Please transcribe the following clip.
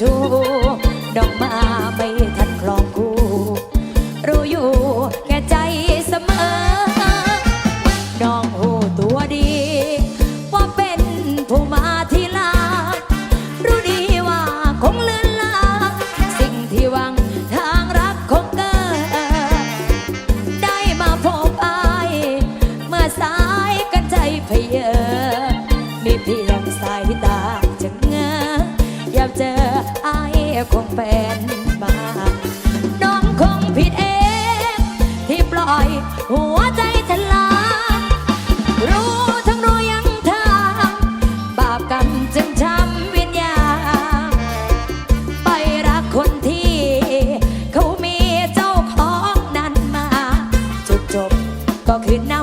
ชูดอกมาไม่ทันคลองคู่รู้อยู่แค่ใจ วคงเป็นบ้าน้องคงผิดเองที่ปล่อยหัวใจฉลาดรู้ทั้งรู้ยังทางบาปกรรมจึงช้ำวิญญาณไปรักคนที่เขามีเจ้าของนั้นมา จุดจบก็คือน้